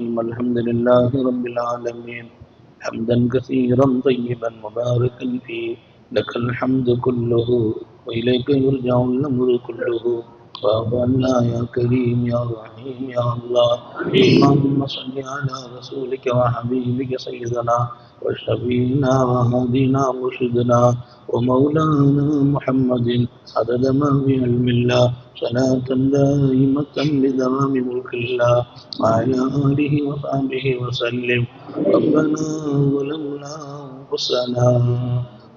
الرحيم، الحمد لله رب العالمين. حمدا كثيرا طيبا مباركا فيه. لك الحمد كله، وإليك يرجع الأمر كله. فأبنا يا كريم يا رحيم يا الله. اللهم صل على رسولك وحبيبك سيدنا وشفينا وهدينا مرشدنا ومولانا محمد عدد ما في علم الله صلاة دائمة بدوام ملك الله وعلى آله وصحبه وسلم. ربنا ظلمنا أنفسنا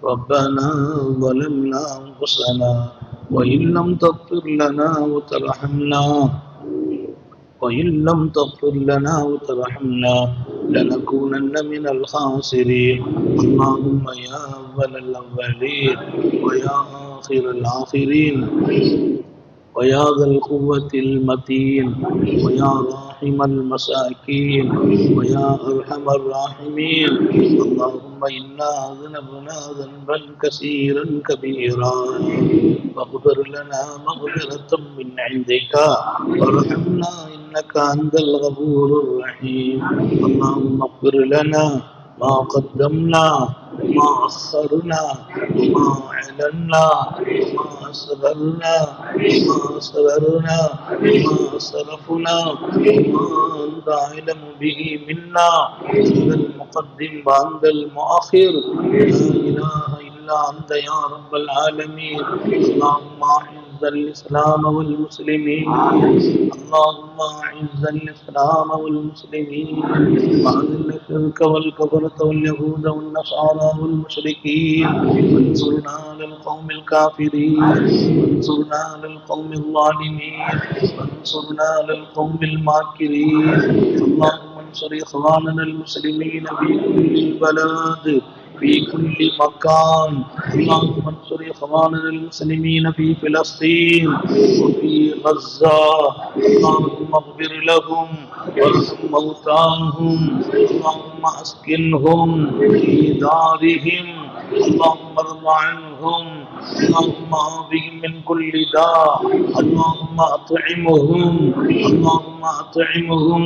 ربنا ظلمنا أنفسنا وإن لم تغفر لنا وترحمنا وإن لم تغفر لنا وترحمنا لنكونن من الخاسرين. اللهم يا أول الأولين ويا آخر الآخرين ويا ذا القوة المتين ويا راحم المساكين ويا أرحم الراحمين. اللهم إنا ذنبنا ذنبا كثيرا كبيرا. فاغفر لنا مغفرة من عندك. وارحمنا إنك أنت الغفور الرحيم. اللهم اغفر لنا ما قدمنا وما أخرنا وما أعلنا وما أسررنا وما أسررنا وما أسرفنا وما أنت أعلم به منا. أنت المقدم وأنت المؤخر. لا إله إلا أنت يا رب العالمين اللهم أعز الإسلام والمسلمين اللهم أعز الإسلام والمسلمين وأذل الشرك والكفرة واليهود والنصارى والمشركين وانصرنا على القوم الكافرين وانصرنا على القوم الظالمين وانصرنا على القوم الماكرين اللهم انصر إخواننا المسلمين في كل بلد في كل مكان. اللهم انصر إخواننا المسلمين في فلسطين وفي غزة. اللهم اغفر لهم وارحم موتاهم. اللهم أسكنهم في دارهم. اللهم ارض عنهم. اللهم عافهم من كل داء. اللهم أطعمهم. اللهم أطعمهم.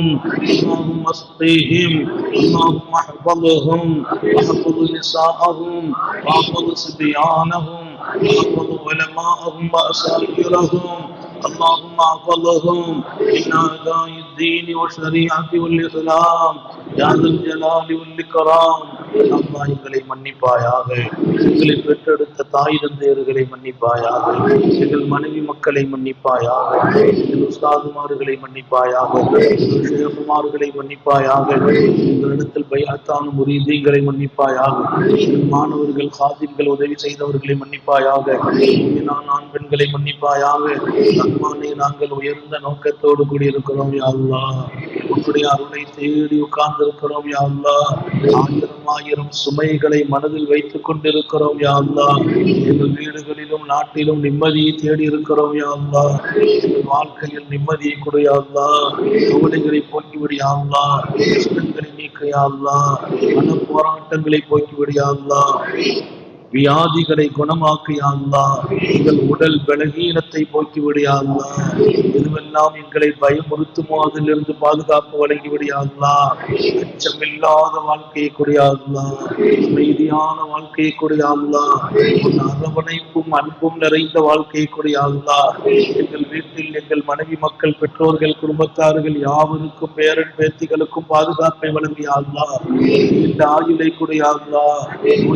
اللهم أسقيهم. اللهم أحفظهم. وأحفظ أجزاءهم وأحفظ صبيانهم وأحفظ علماءهم وأساكرهم اللهم اعف لهم. من اعداء الدين والشريعه والاسلام يا ذا الجلال والاكرام அம்மா எங்களை மன்னிப்பாயாக. எங்களை பெற்றெடுத்த தாய் தந்தையர்களை மன்னிப்பாயாக. எங்கள் மனைவி மக்களை மன்னிப்பாயாக. எங்கள் உஸ்தாதுமார்களை மன்னிப்பாயாக. எங்கள் ஷேகுமார்களை மன்னிப்பாயாக. எங்களிடத்தில் பையாத்தான முரீதீங்களை மன்னிப்பாயாக. எங்கள் மாணவர்கள் காதிர்கள் உதவி செய்தவர்களை மன்னிப்பாயாக. நான் ஆண் பெண்களை மன்னிப்பாயாக. அம்மானே நாங்கள் உயர்ந்த நோக்கத்தோடு கூடியிருக்கிறோம் யா உன்னுடைய அருளை தேடி உட்கார்ந்திருக்கிறோம் இருக்கிறோம் ஆயிரம் ஆயிரம் சுமைகளை மனதில் வைத்துக் கொண்டிருக்கிறோம் யா எங்கள் வீடுகளிலும் நாட்டிலும் நிம்மதியை தேடி இருக்கிறோம் யாழ்லா எங்கள் வாழ்க்கையில் நிம்மதியை கொடு யா கவலைகளை போக்கிவிடு கஷ்டங்களை நீக்க யா மன போராட்டங்களை போக்கிவிடு வியாதிகளை குணமாக்கியாங்களா எங்கள் உடல் பலகீனத்தை போக்கி விடியா இதுவெல்லாம் எங்களை பயமுறுத்துமோ அதிலிருந்து பாதுகாப்பு வழங்கி விடியா அச்சமில்லாத வாழ்க்கையை கொடியா அமைதியான வாழ்க்கையை கொடியா அரவணைப்பும் அன்பும் நிறைந்த வாழ்க்கையை கொடியா எங்கள் வீட்டில் எங்கள் மனைவி மக்கள் பெற்றோர்கள் குடும்பத்தார்கள் யாவருக்கும் பேரன் பேத்திகளுக்கும் பாதுகாப்பை வழங்கியாங்களா இந்த ஆயுளை கொடியா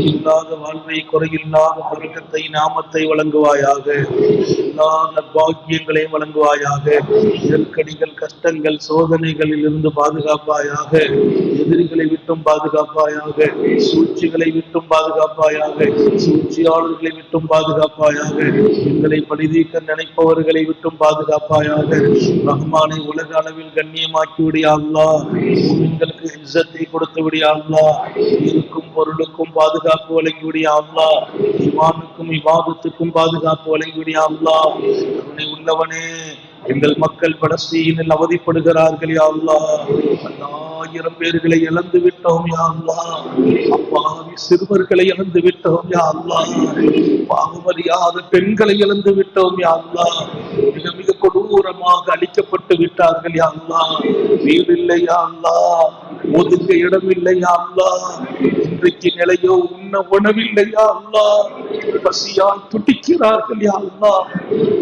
இல்லாத வாழ்வை குறையில்லாத பழக்கத்தை நாமத்தை வழங்குவாயாக. எல்லா நற்பாக்கியங்களையும் வழங்குவாயாக. நெருக்கடிகள் கஷ்டங்கள் சோதனைகளில் இருந்து பாதுகாப்பாயாக. எதிரிகளை விட்டும் பாதுகாப்பாயாக. சூழ்ச்சிகளை விட்டும் பாதுகாப்பாயாக. சூழ்ச்சியாளர்களை விட்டும் பாதுகாப்பாயாக. எங்களை பழிதீக்க நினைப்பவர்களை விட்டும் பாதுகாப்பாயாக. ரஹ்மானை உலக அளவில் கண்ணியமாக்கி விடியாங்களா எங்களுக்கு இzzத்தை கொடுத்து விடியாங்களா இருக்கும் பொருளுக்கும் பாதுகாப்பு வழங்கி விடியாங்களா இமானுக்கும் இவாதத்துக்கும் பாதுகாப்பு வழங்கி விடியாங்களா கருணை உள்ளவனே எங்கள் மக்கள் பலஸ்தீனில் அவதிப்படுகிறார்கள் யா ஆயிரம் பேர்களை இழந்து விட்டோம் யா அப்பாவி சிறுவர்களை இழந்து விட்டோம் யா அல்லாஹ். பாவமறியாத பெண்களை இழந்து விட்டோம் யா மிக மிக கொடூரமாக அழிக்கப்பட்டு விட்டார்கள் யா வீடு இல்லை யா ஒதுங்க இடம் இல்லை யா இன்றைக்கு நிலையோ உண்ண உணவில்லை யா பசியால் துடிக்கிறார்கள் யா அல்லா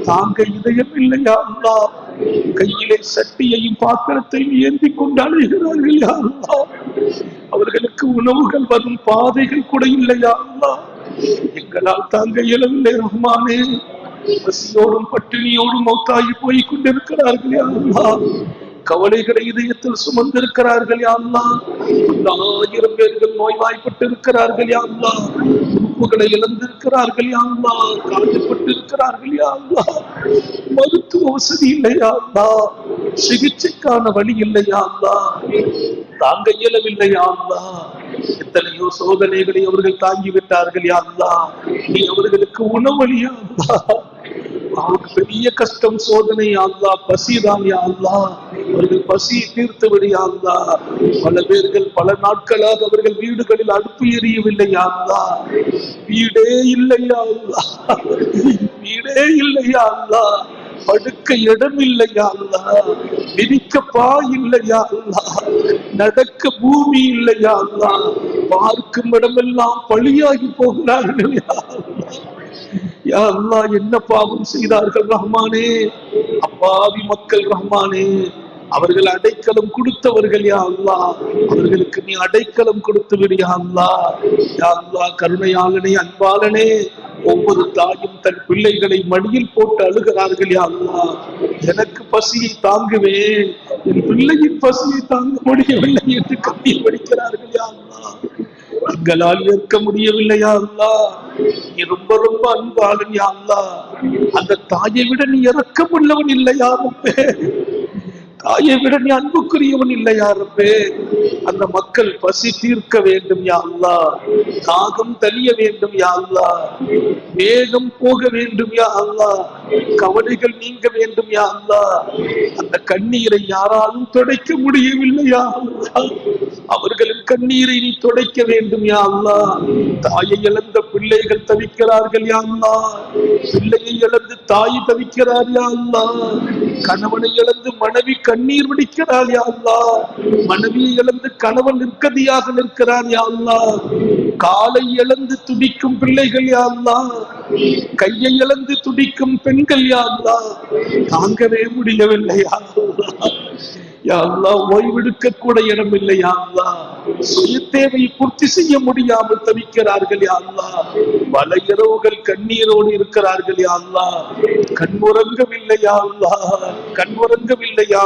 தாங்க இதயம் இல்லை யா கையிலே சட்டியையும் பாத்திரத்தையும் ஏந்தி கொண்டு அழுகிறார்கள் யா அல்லாஹ். அவர்களுக்கு உணவுகள் வரும் பாதைகள் கூட இல்லையா அல்லா எங்களால் தாங்க இயலவில்லை ரஹ்மானே. பசியோடும் பட்டினியோடும் மௌத்தாகி போய் கொண்டிருக்கிறார்கள் யா கவலைகளை இதயத்தில் சுமந்திருக்கிறார்கள் யா அல்லாஹ். ஆயிரம் பேர்கள் நோய்வாய்ப்பட்டு இருக்கிறார்கள் யா உறுப்புகளை இழந்திருக்கிறார்கள் யா அல்லாஹ். காயப்பட்டு இருக்கிறார்கள் யா மருத்துவ வசதி இல்லையா சிகிச்சைக்கான வழி இல்லையா தாங்க இயலவில்லை யா எத்தனையோ சோதனைகளை அவர்கள் தாங்கி விட்டார்கள் யாருலா நீ அவர்களுக்கு உணவளியா அல்லாஹ் பெரிய கஷ்டம் சோதனை ஆந்தா பசிதான் யா அவர்கள் பசியை தீர்த்து விடு பல பேர்கள் பல நாட்களாக அவர்கள் வீடுகளில் அடுப்பு எரியவில்லை யா வீடே இல்லை யா வீடே இல்லை படுக்க இடம் இல்லையா அல்லா பா இல்லையா அல்லா நடக்க பூமி இல்லையா அல்லா பார்க்கும் இடமெல்லாம் பழியாகி போகிறார்கள் யா அல்லா என்ன பாவம் செய்தார்கள் ரஹ்மானே? அப்பாவி மக்கள் ரஹ்மானே அவர்கள் அடைக்கலம் கொடுத்தவர்கள் யா அல்லா அவர்களுக்கு நீ அடைக்கலம் கொடுத்து விடியா யா யா அல்லா கருணையாளனே அன்பாளனே ஒவ்வொரு தாயும் தன் பிள்ளைகளை மடியில் போட்டு அழுகிறார்கள் யா அல்லா எனக்கு பசியை தாங்குவேன். என் பிள்ளையின் பசியை தாங்க முடியவில்லை என்று கண்ணீர் வடிக்கிறார்கள் யா அல்லா எங்களால் ஏற்க முடியவில்லையா அல்லா நீ ரொம்ப ரொம்ப அன்பாளன் யா அல்லா அந்த தாயை விட நீ இறக்கமுள்ளவன் இல்லையா முப்பே தாயை விட நீ அன்புக்குரியவன் இல்லையா யாருப்பே அந்த மக்கள் பசி தீர்க்க வேண்டும் யா அல்லா தாகம் தலிய வேண்டும் யாழ்லா வேகம் போக வேண்டும் யா அல்லா கவலைகள் நீங்க வேண்டும் யா அல்லா அந்த கண்ணீரை யாராலும் துடைக்க முடியவில்லையா அவர்களின் கண்ணீரை நீ துடைக்க வேண்டும் யா அல்லா தாயை இழந்த பிள்ளைகள் தவிக்கிறார்கள் யா அல்லா பிள்ளையை இழந்து தாய் தவிக்கிறார் யா அல்லா கணவனை இழந்து மனைவி கண்ணீர் விடிக்கிறார் யாழ்லா மனைவியை இழந்து கணவன் நிற்கதியாக நிற்கிறார் யாழ்லா காலை இழந்து துடிக்கும் பிள்ளைகள் யாழ்லா கையை இழந்து துடிக்கும் பெண்கள் யாழ்லா தாங்கவே முடியவில்லை யாழ்லா அல்லா யா ஓய்வெடுக்க கூட இடம் இல்லை யா சுய தேவையை பூர்த்தி செய்ய முடியாமல் தவிக்கிறார்கள் யா பல இரவுகள் கண்ணீரோடு இருக்கிறார்கள் யா அல்லாஹ். கண்முறங்கவில்லை யா அல்லாஹ். கண்முறங்கவில்லை யா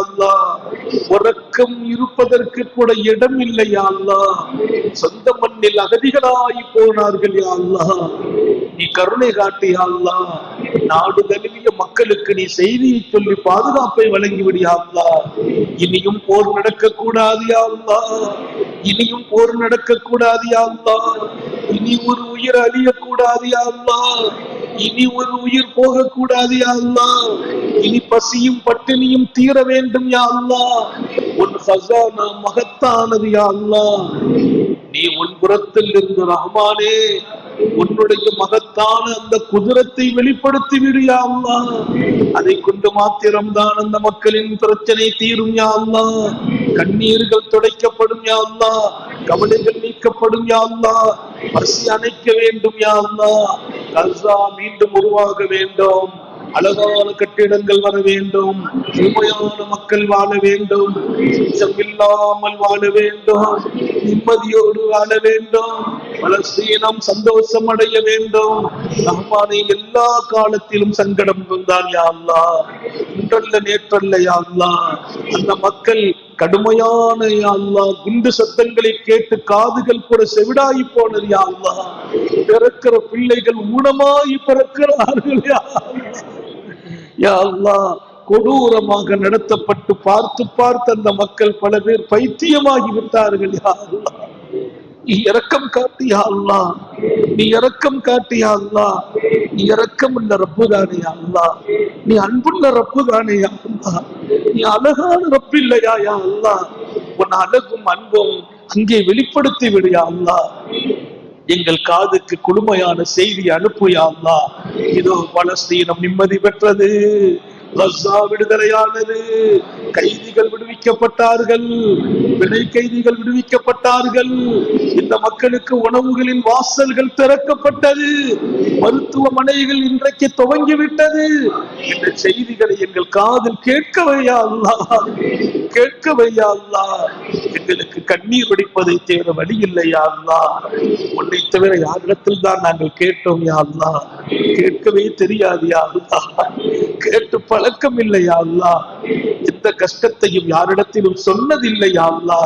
உறக்கம் இருப்பதற்கு கூட இடம் இல்லை யா சொந்த மண்ணில் அகதிகளாய் போனார்கள் யா நீ கருணை காட்டியாள்லா நாடு தழுவிய மக்களுக்கு நீ செய்தியை சொல்லி பாதுகாப்பை வழங்கி விடியாள்லா இனியும் போர் நடக்க கூடாது யா இனியும் போர் நடக்க கூடாது யாழ்லா. இனி ஒரு உயிர் அழியக்கூடாது யாழ்லா. யா இனி ஒரு உயிர் போக கூடாது இனி பசியும் பட்டினியும் தீர வேண்டும் யா உன் ஹசானா மகத்தானது யா நீ உன் புறத்தில் இருந்து ரஹ்மானே உம்முடைய மகத்தான அந்த குதிரத்தை வெளிப்படுத்தி விடு யா அதை கொண்டு மாத்திரம்தான் அந்த மக்களின் பிரச்சனை தீரும் யா கண்ணீர்கள் துடைக்கப்படும் யா கவலைகள் நீக்கப்படும் யா பசி அணைக்க வேண்டும் யா கல்சா மீண்டும் உருவாக வேண்டும். அழகான கட்டிடங்கள் வர வேண்டும். உண்மையான மக்கள் வாழ வேண்டும். இல்லாமல் வாழ வேண்டும். நிம்மதியோடு வாழ வேண்டும். பலஸ்தீனம் சந்தோஷம் அடைய வேண்டும். ரஹ்மானே எல்லா காலத்திலும் சங்கடம் வந்தால் யா இன்றல்ல நேற்றல்ல யா அந்த மக்கள் கடுமையான யா குண்டு சத்தங்களை கேட்டு காதுகள் கூட செவிடாயி போனது யா பிறக்கிற பிள்ளைகள் ஊனமாய் பிறக்கிறார்கள் யாழ்லா யா அல்லாஹ் கொடூரமாக நடத்தப்பட்டு பார்த்து பார்த்து அந்த மக்கள் பல பேர் பைத்தியமாகி விட்டார்கள் யா அல்லா நீ இறக்கம் காட்டியா அல்லா நீ இறக்கம் காட்டியா அல்லா நீ இறக்கம் உள்ள ரப்பு தானே அல்லா நீ அன்புள்ள ரப்பு தானே அல்லா நீ அழகான ரப்பு இல்லையா யா அல்லா உன் அழகும் அன்பும் அங்கே வெளிப்படுத்தி விடுயா அல்லா எங்கள் காதுக்கு குளுமையான செய்தி அனுப்புயா அல்லா இதோ பலஸ்தீனம் நிம்மதி பெற்றது. கஸ்ஸா விடுதலையானது. கைதிகள் விடுவிக்கப்பட்டார்கள். விடை கைதிகள் விடுவிக்கப்பட்டார்கள். இந்த மக்களுக்கு உணவுகளின் வாசல்கள் திறக்கப்பட்டது. மருத்துவமனைகள் இன்றைக்கு துவங்கிவிட்டது. இந்த செய்திகளை எங்கள் காதில் கேட்கவையா அல்லா கேட்கவையா அல்லா எங்களுக்கு கண்ணீர் வடிப்பதை தேட வழி இல்லையா அல்லா உன்னை தவிர யாரிடத்தில் தான் நாங்கள் கேட்டோம் யா அல்லா கேட்கவே தெரியாது யா அல்லா கேட்டு பழக்கம் இல்லையா அல்லா எந்த கஷ்டத்தையும் யாரிடத்திலும் சொன்னதில்லை யாழ்லா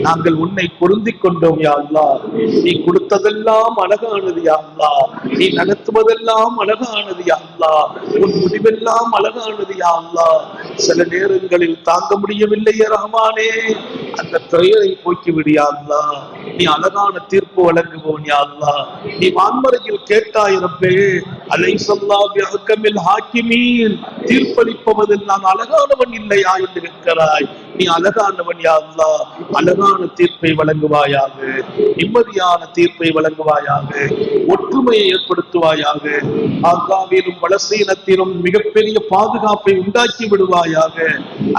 நாங்கள் உன்னை பொருந்தி கொண்டோம் யாழ்லா நீ கொடுத்ததெல்லாம் அழகானது யாழ்லா நீ நடத்துவதெல்லாம் அழகானது யாழ்லா உன் முடிவெல்லாம் அழகானது யாழ்லா சில நேரங்களில் தாங்க முடியவில்லையே ரஹமானே. அந்த துறையை போக்கி விடியா நீ அழகான தீர்ப்பு வழங்குவோன் யாழ்லா நீ வான்மறையில் கேட்டாய் ரப்பே. அலை சொல்லா ஹாக்கிமீன். தீர்ப்பளிப்பவதில் நான் அழகானவன் இல்லை என்று கேட்கிறாய் நீ அழகானவன் யா அழகான தீர்ப்பை வழங்குவாயாக. நிம்மதியான தீர்ப்பை வழங்குவாயாக. ஒற்றுமையை ஏற்படுத்துவாயாக. ஆகாவிலும் வலசீனத்திலும் மிகப்பெரிய பாதுகாப்பை உண்டாக்கி விடுவாயாக.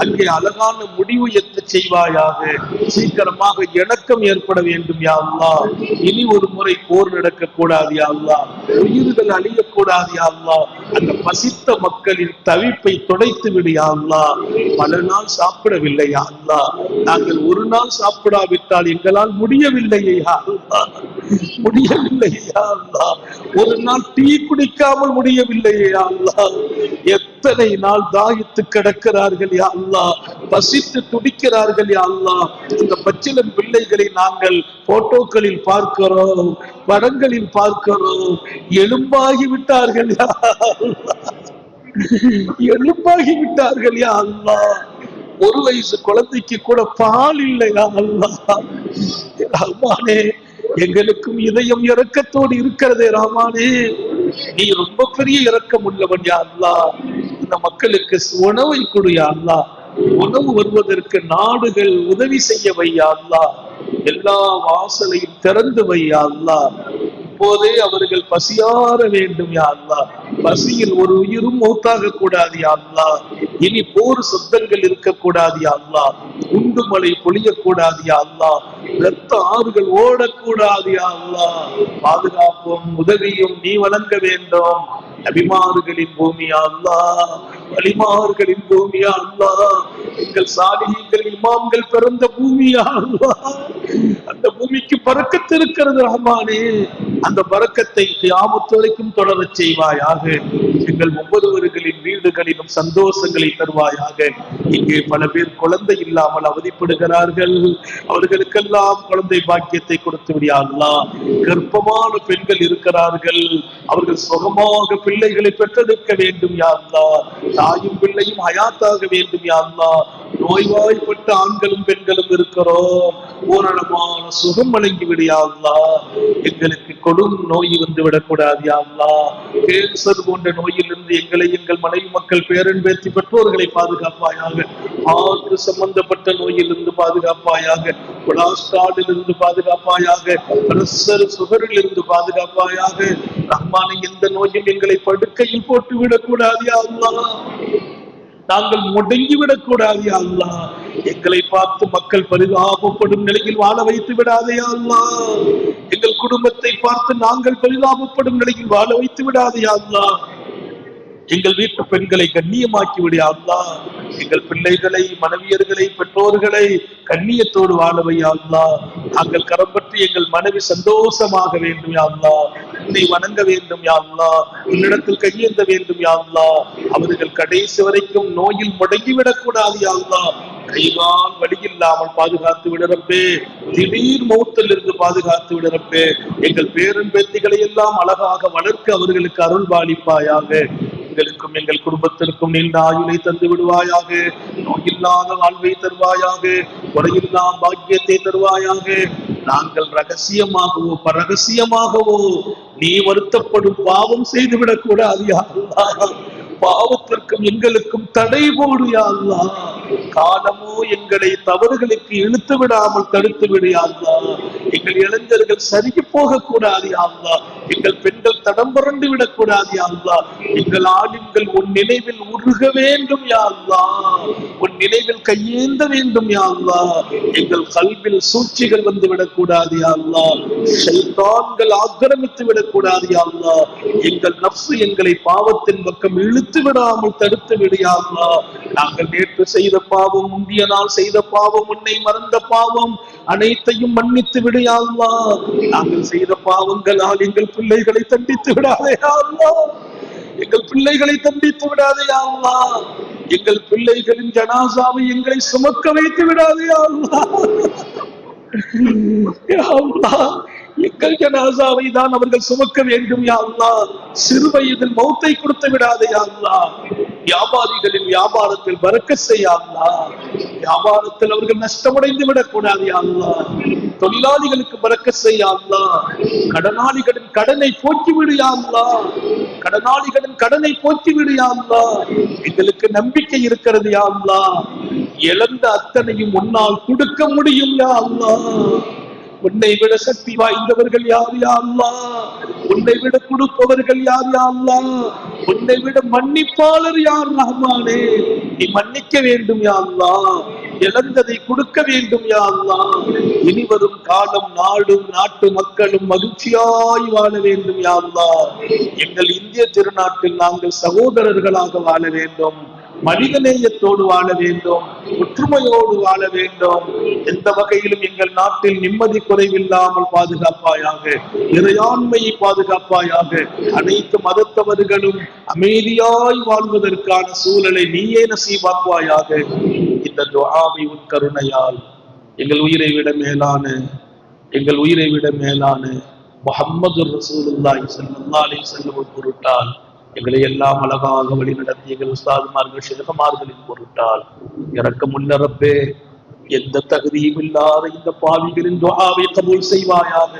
அங்கே அழகான முடிவு எத்த செய்வாயாக. சீக்கிரமாக இணக்கம் ஏற்பட வேண்டும் யா இனி ஒரு முறை போர் நடக்க கூடாது யா உயிர்கள் அழியக்கூடாது யா அந்த பசித்த மக்களின் தவிப்பை துடைத்து விடு யா பல நாள் சாப்பிடவில்லை. யா அல்லா நாங்கள் ஒரு நாள் சாப்பிடாவிட்டால் எங்களால் முடியவில்லையா யா அல்லாஹ் முடியவில்லை ஒரு நாள் டீ குடிக்காமல் முடியவில்லையா அல்லா. எத்தனை நாள் தாகித்து கிடக்கிறார்கள் யா அல்லா. பசித்து துடிக்கிறார்கள் யா அல்லா. இந்த பச்சிலம் பிள்ளைகளை நாங்கள் போட்டோக்களில் பார்க்கிறோம் படங்களில் பார்க்கிறோம். எலும்பாகி விட்டார்கள் யா எலும்பாகி விட்டார்கள் யா அல்லா. ஒரு வயசு குழந்தைக்கு கூட பால் இல்லையா அல்லாஹ். எங்களுக்கும் இதயம் இறக்கத்தோடு இருக்கிறதே ராமானே நீ ரொம்ப பெரிய இறக்கம் உள்ளவன் யாருலா இந்த மக்களுக்கு உணவை கொடு யா உணவு வருவதற்கு நாடுகள் உதவி செய்ய வையா எல்லா வாசலையும் திறந்து வையா இப்போதே அவர்கள் பசியார வேண்டும் யா பசியில் ஒரு உயிரும் மௌத்தாக கூடாது யா இனி போர் சத்தங்கள் இருக்கக்கூடாது யா அல்லாஹ். உண்டு மழை பொழியக்கூடாது யா ரத்த ஆறுகள் ஓடக்கூடாது யா பாதுகாப்பும் உதவியும் நீ வழங்க வேண்டும். நபிமார்களின் பூமியா அல்லா வலிமார்களின் பூமியா அல்லா எங்கள் சாலிகள் இமாம்கள் பிறந்த பூமியா அல்லா அந்த பூமிக்கு பறக்கத்து இருக்கிறது ரஹ்மானே. அந்த பறக்கத்தை கியாமத்துவரைக்கும் தொடர செய்வாயாக. எங்கள் ஒவ்வொருவர்களின் வீடுகளிலும் சந்தோஷங்களை தருவாயாக. இங்கே பல பேர் குழந்தை இல்லாமல் அவதிப்படுகிறார்கள். அவர்களுக்கெல்லாம் குழந்தை பாக்கியத்தை கொடுத்து விடியாங்களா கர்ப்பமான பெண்கள் இருக்கிறார்கள். அவர்கள் சுகமாக பிள்ளைகளை பெற்றெடுக்க வேண்டும் யாருலா தாயும் பிள்ளையும் ஹயாத்தாக வேண்டும் யாருலா நோய்வாய்ப்பட்ட ஆண்களும் பெண்களும் இருக்கிறோம். பூரணமான சுகம் வழங்கி விடியாங்களா எங்களுக்கு கொடும் நோய் வந்து விடக்கூடாது யாருலா கேன்சர் போன்ற நோயிலிருந்து எங்களை எங்கள் மனைவி மக்கள் பேரன் பேத்தி பெற்றோர்களை பாதுகாப்பாயாக. ஆறு சம்பந்தப்பட்ட நோயிலிருந்து பாதுகாப்பாயாக. கொலாஸ்ட்ராலில் பாதுகாப்பாயாக. பிரஷர் சுகரிலிருந்து பாதுகாப்பாயாக. ரஹ்மான எந்த நோயும் எங்களை படுக்கையில் போட்டு விடக்கூடாது யா நாங்கள் முடங்கி விடக்கூடாது யா எங்களை பார்த்து மக்கள் பரிதாபப்படும் நிலையில் வாழ வைத்து விடாதே அல்லா எங்கள் குடும்பத்தை பார்த்து நாங்கள் பரிதாபப்படும் நிலையில் வாழ வைத்து விடாதே அல்லா எங்கள் வீட்டு பெண்களை கண்ணியமாக்கி விடு அல்லா. எங்கள் பிள்ளைகளை மனைவியர்களை பெற்றோர்களை கண்ணியத்தோடு வாழவை அல்லா. நாங்கள் கரம் பற்றி எங்கள் மனைவி சந்தோஷமாக வேண்டும் யாழ்லா உன்னை வணங்க வேண்டும் யாழ்லா உன்னிடத்தில் கையேந்த வேண்டும் யாழ்லா அவர்கள் கடைசி வரைக்கும் நோயில் முடங்கிவிடக் கூடாது யா அல்லா. வழி இல்லாமல் பாதுகாத்து விடுறப்பே திடீர் மௌத்தில் இருந்து பாதுகாத்து விடுறப்பே எங்கள் பேரன் பேத்திகளை எல்லாம் அழகாக வளர்க்க அவர்களுக்கு அருள் பாலிப்பாயாக எங்களுக்கும் எங்கள் குடும்பத்திற்கும் நீண்ட ஆயுளை தந்து விடுவாயாக. நோயில்லாத வாழ்வை தருவாயாக. குறையில்லா பாக்கியத்தை தருவாயாக. நாங்கள் ரகசியமாகவோ பரகசியமாகவோ நீ வருத்தப்படும் பாவம் செய்துவிடக் கூடாது யா பாவத்திற்கும் எங்களுக்கும் தடை போடு யா காலமோ எங்களை தவறுகளுக்கு இழுத்து விடாமல் தடுத்து விடு எங்கள் இளைஞர்கள் சருகி போக கூடாது யா எங்கள் பெண்கள் தடம் புரண்டு விடக்கூடாது யா எங்கள் ஆளுங்கள் உன் நினைவில் உருக வேண்டும் யாழ்வா உன் நினைவில் கையேந்த வேண்டும் யாழ்வா எங்கள் கல்வில் சூழ்ச்சிகள் வந்து விடக்கூடாது யாழ்வா செல்தான்கள் ஆக்கிரமித்து விடக்கூடாது யாழ்வா எங்கள் நப்சு எங்களை பாவத்தின் பக்கம் இழுத்து விடாமல் தடுத்து விடு நாங்கள் நேற்று செய்த பாவம் முந்திய நாள் செய்த பாவம் உன்னை மறந்த பாவம் அனைத்தையும் மன்னித்து விடு நாங்கள் செய்த பாவங்களால் எங்கள் பிள்ளைகளை தண்டித்து விடாதே யா எங்கள் பிள்ளைகளை தண்டித்து விடாதே ஆல்வா எங்கள் பிள்ளைகளின் ஜனாசாவை எங்களை சுமக்க வைத்து விடாதே யா எங்கள் ஜனாசாவை தான் அவர்கள் சுமக்க வேண்டும் யா சிறு வயதில் மௌத்தை கொடுத்து விடாதே யா வியாபாரிகளின் வியாபாரத்தில் பறக்க செய்யா வியாபாரத்தில் அவர்கள் நஷ்டமடைந்து விடக்கூடாது யா தொழிலாளிகளுக்கு பறக்க செய்யா கடனாளிகளின் கடனை போக்கி விடு கடனாளிகளின் கடனை போக்கி விடு எங்களுக்கு நம்பிக்கை இருக்கிறது யாங்களா இழந்த அத்தனையும் உன்னால் கொடுக்க முடியும் யாங்களா உன்னை விட சக்தி வாய்ந்தவர்கள் யார் யா உன்னை விட கொடுப்பவர்கள் யார் யா உன்னை விட மன்னிப்பாளர் யார் ரஹ்மானே? நீ மன்னிக்க வேண்டும் யாருலா இழந்ததை கொடுக்க வேண்டும் யாருலா இனிவரும் இனி வரும் காலம் நாடும் நாட்டு மக்களும் மகிழ்ச்சியாய் வாழ வேண்டும் யாருலா எங்கள் இந்திய திருநாட்டில் நாங்கள் சகோதரர்களாக வாழ வேண்டும். மனிதநேயத்தோடு வாழ வேண்டும் ஒற்றுமையோடு வாழ வேண்டும். எந்த வகையிலும் எங்கள் நாட்டில் நிம்மதி குறைவில்லாமல் பாதுகாப்பாயாக இறையாண்மையை பாதுகாப்பாயாக அனைத்து மதத்தவர்களும் அமைதியாய் வாழ்வதற்கான சூழலை நீயே நசீபாக்குவாயாக இந்த துவாவை உன் கருணையால் எங்கள் உயிரை விட மேலான எங்கள் உயிரை விட மேலான முகம்மது ரசூலுல்லாஹி ஸல்லல்லாஹு அலைஹி வஸல்லம் பொருட்டால் எங்களை எல்லாம் அழகாக வழிநடத்தி எங்கள் உஸ்தாதுமார்கள் சிறகமார்களின் பொருட்டால் இறக்கமுள்ள ரப்பே எந்த தகுதியும் இல்லாத இந்த பாவிகளின் துஆவை கபூல் செய்வாயாக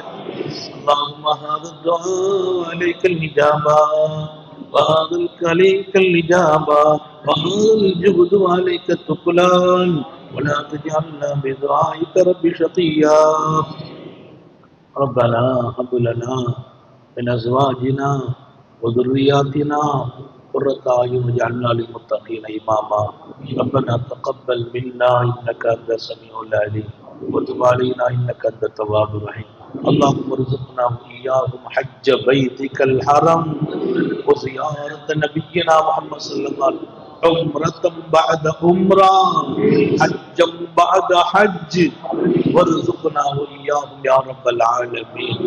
اللهم هذا الدعاء عليك الإجابة وهذا الكليك الإجابة وهذا الجهد عليك التقلان ولا تجعلنا بدعائك رب شقيا ربنا هب لنا من أزواجنا وذرياتنا قرة أعين واجعلنا للمتقين إماما. ربنا تقبل منا إنك أنت السميع العليم. وتب علينا إنك أنت التواب الرحيم. اللهم ارزقنا وإياهم حج بيتك الحرم وزيارة نبينا محمد صلى الله عليه وسلم عمرة بعد عمرة. حجا بعد حج. وارزقنا وإياهم يا رب العالمين.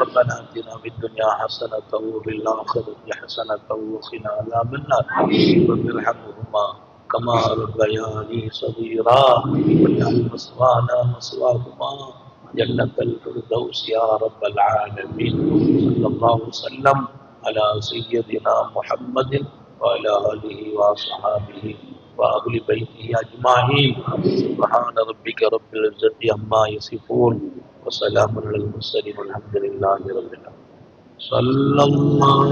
ربنا آتنا في الدنيا حسنة وفي الآخرة حسنة وقنا عذاب النار. رب ارحمهما كما ربياني صغيرا. واجعل مثوانا مثواهما جنة الفردوس يا رب العالمين. صلى الله وسلم على سيدنا محمد وعلى آله وصحابه وأهل بيته أجمعين. سبحان ربك رب العزة عما يصفون. وسلام على المرسلين والحمد لله رب العالمين صلى الله